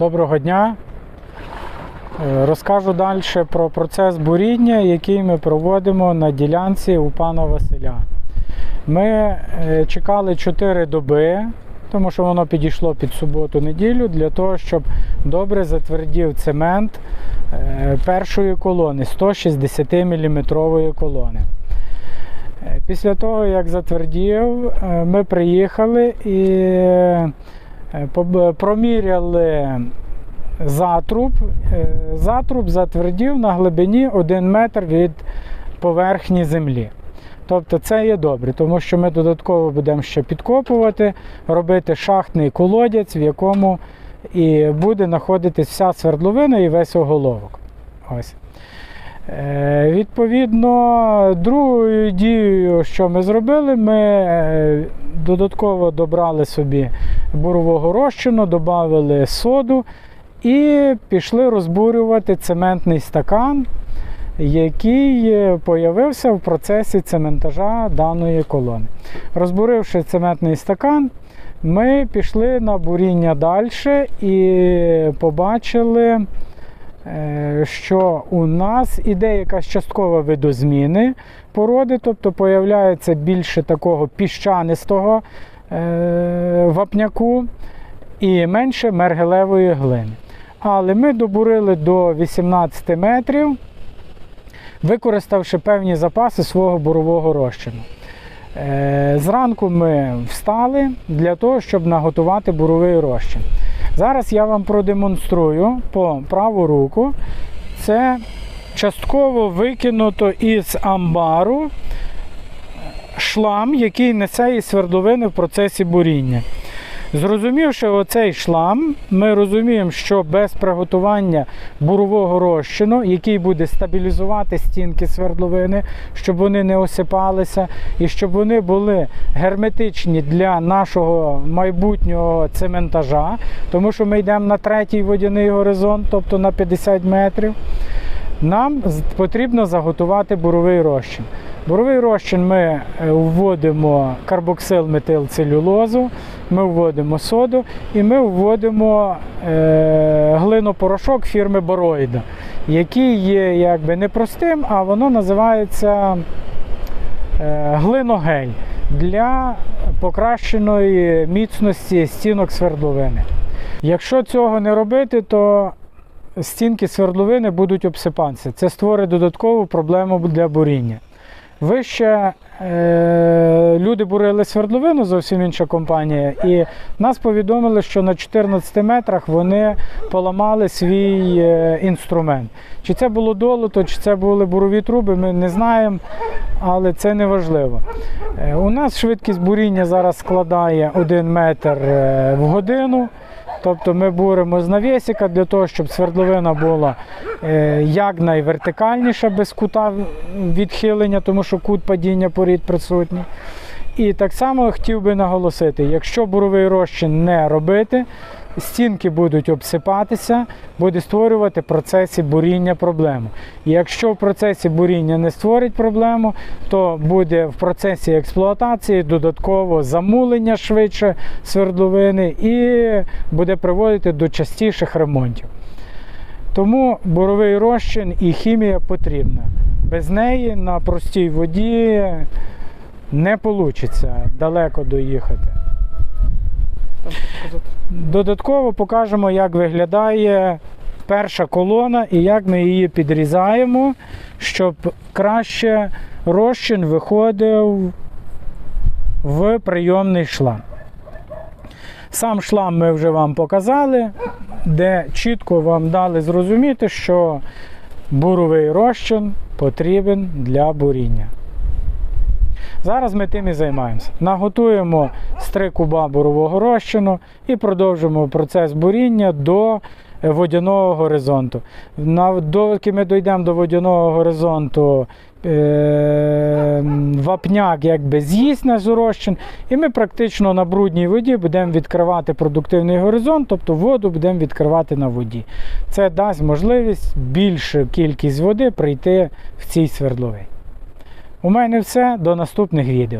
Доброго дня. Е, Розкажу далі про процес буріння, який ми проводимо на ділянці у пана Василя. Ми е, чекали 4 доби, тому що воно підійшло під суботу-неділю, для того, щоб добре затвердів цемент е, першої колони 160 мм колони. Після того, як затвердів, ми приїхали і проміряли затруб. Е, Затруб затвердів на глибині 1 метр від поверхні землі. Тобто це є добре, тому що ми додатково будемо ще підкопувати, робити шахтний колодязь, в якому і буде знаходитись вся свердловина і весь оголовок. Ось. Е, Відповідно, другою дією, що ми зробили, ми е, додатково добрали собі бурового розчину, додали соду і пішли розбурювати цементний стакан, який появився в процесі цементажа даної колони. Розбуривши цементний стакан, ми пішли на буріння далі і побачили е, що у нас іде якась часткова видозміни породи, тобто появляється більше такого піщанистого вапняку і менше мергелевої глини. Але ми добурили до 18 метрів, використавши певні запаси свого бурового розчину. Е, Зранку ми встали для того, щоб наготувати буровий розчин. Зараз я вам продемонструю по праву руку. Це частково викинуто із амбару шлам, який несе із свердловини в процесі буріння. Зрозумівши оцей шлам, ми розуміємо, що без приготування бурового розчину, який буде стабілізувати стінки свердловини, щоб вони не осипалися, і щоб вони були герметичні для нашого майбутнього цементажа, тому що ми йдемо на третій водяний горизонт, тобто на 50 метрів. Нам потрібно заготувати буровий розчин. Буровий розчин ми е, вводимо карбоксил метилцелюлозу, ми вводимо соду і ми вводимо е, глинопорошок фірми Бороїда, який є якби не простим, а воно називається е, глиногель для покращеної міцності стінок свердловини. Якщо цього не робити, то стінки свердловини будуть обсипатися. Це створить додаткову проблему для буріння. Вище е, люди бурили свердловину, зовсім інша компанія, і нас повідомили, що на 14 метрах вони поламали свій е, інструмент. Чи це було долото, чи це були бурові труби, ми не знаємо, але це не важливо. Е, у нас швидкість буріння зараз складає 1 метр е, в годину. Тобто ми буримо з навісика для того, щоб свердловина була е, якнайвертикальніша без кута відхилення, тому що кут падіння порід присутній. І так само хотів би наголосити, якщо буровий розчин не робити, стінки будуть обсипатися, буде створювати в процесі буріння проблему. І якщо в процесі буріння не створить проблему, то буде в процесі експлуатації додатково замулення швидше свердловини і буде приводити до частіших ремонтів. Тому буровий розчин і хімія потрібна. Без неї на простій воді не вийде далеко доїхати. Додатково покажемо, як виглядає перша колона і як ми її підрізаємо, щоб краще розчин виходив в прийомний шлам. Сам шлам ми вже вам показали, де чітко вам дали зрозуміти, що буровий розчин потрібен для буріння. Зараз ми тим і займаємося. Наготуємо з 3 куба бурового розчину і продовжимо процес буріння до е, водяного горизонту. Доки ми дійдемо до водяного горизонту, е, вапняк якби з'їсть наш розчин, і ми практично на брудній воді будемо відкривати продуктивний горизонт, тобто воду будемо відкривати на воді. Це дасть можливість більшу кількість води прийти в цій свердловій. У мене все. До наступних відео.